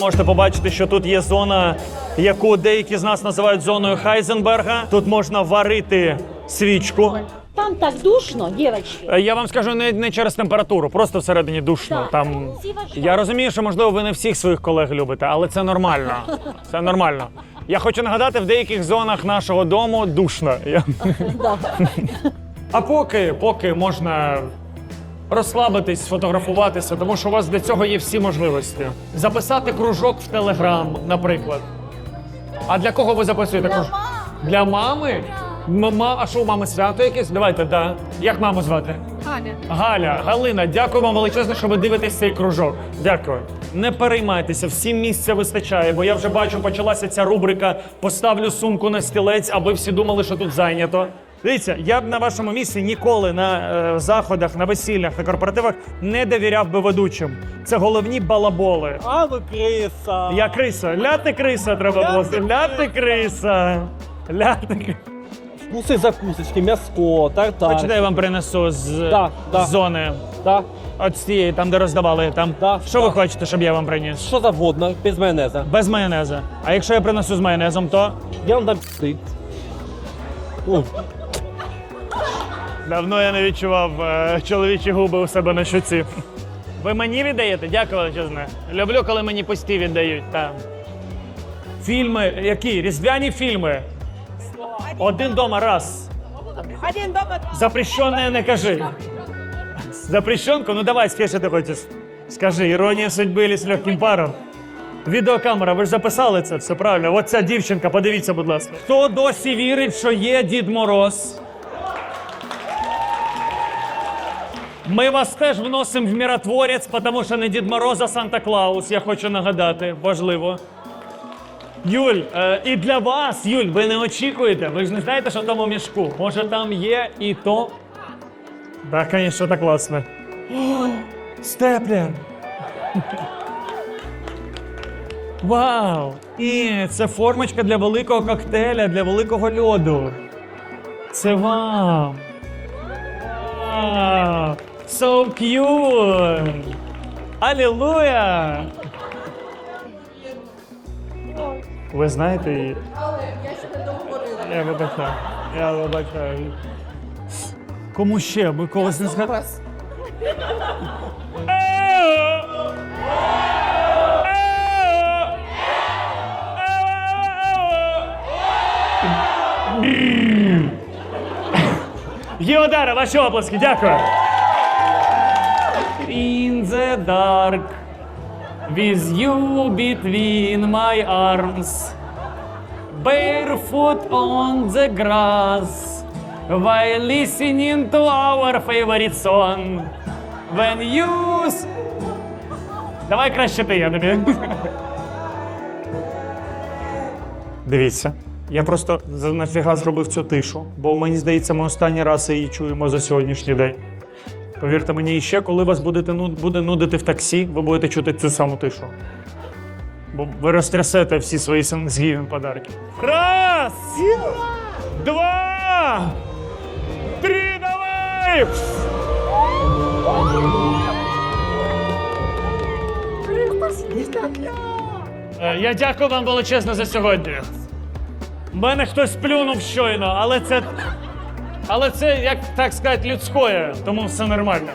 Можете побачити, що тут є зона, яку деякі з нас називають зоною Хайзенберга. Тут можна варити свічку. Там так душно, девочки. Е, Я вам скажу не, не через температуру, просто всередині душно. Так. Там я розумію, що можливо ви не всіх своїх колег любите, але це нормально. Це нормально. Я хочу нагадати, в деяких зонах нашого дому душно. Я- Да. А поки, поки можна розслабитись, сфотографуватися, тому що у вас для цього є всі можливості. Записати кружок в Телеграм, наприклад. А для кого ви записуєте кружок? Для мами? Мама, а що у мами свято якесь? Давайте, да. Як маму звати? Галя. Галя, Галина, дякую вам величезно, що ви дивитесь цей кружок. Дякую. Не переймайтеся, всім місця вистачає, бо я вже бачу, почалася ця рубрика Поставлю сумку на стілець, аби всі думали, що тут зайнято. Дивіться, я б на вашому місці ніколи на е, заходах, на весіллях, на корпоративах не довіряв би ведучим. Це головні балаболи. А ви криса. Я криса. Ляти криса треба було. сказати. Ляти криса. Ляти криса. Вкуси закусочки, м'яско, тартар. Хочете, я вам принесу з, Да, да. зони. Да. От з цієї, там, де роздавали. Там. Да, Що ви да. хочете, щоб я вам приніс? Що завгодно, без майонеза. Без майонеза. А якщо я принесу з майонезом, то Я вам дам ти. Давно я не відчував е, чоловічі губи у себе на щоці. Ви мені віддаєте? Дякую величезне. Люблю, коли мені пусті віддають. Там. Фільми, які? Різдвяні фільми. Один дома раз. Один дома. Запрещенное не кажи. Запрещенку? Ну давай, скажи, що ти хочеш. Скажи, іронія судьби или з легким паром. Відеокамера, ви ж записали це, все правильно. От ця дівчинка, подивіться, будь ласка. Хто досі вірить, що є Дід Мороз? Ми вас теж вносимо в миротворець, тому що не Дід Мороз, а Санта Клаус, я хочу нагадати, важливо. Юль, е, і для вас, Юль, ви не очікуєте. Ви ж не знаєте, що в тому мішку. Може, там є і то. Так, звісно, так класно. Степлер. Вау! І це формочка для великого коктейля, для великого льоду. Це вам. Вау! So cute! Алілуя! Ви знаєте її? Але Я ще договорилася! Я вибачаю. Я вибачаю. Кому ще? Ви когось не згадали? Геодара, ваші оплески, дякую. In the dark, with you between my arms, barefoot on the grass, while listening to our favorite song. When you... s- Давай краще ти, я тобі. Дивіться. Я просто нафіга зробив цю тишу, бо мені здається, ми останній раз її чуємо за сьогоднішній день. Повірте мені, і ще коли вас будете ну, буде нудити в таксі, ви будете чути цю саму тишу. Бо ви розтрясете всі свої Thanksgiving подарки. Раз! Два! Три, давай! Е, Я дякую вам величезно за сьогодні. Мене хтось плюнув щойно, але це. Але це, як так сказати, людське, тому все нормально.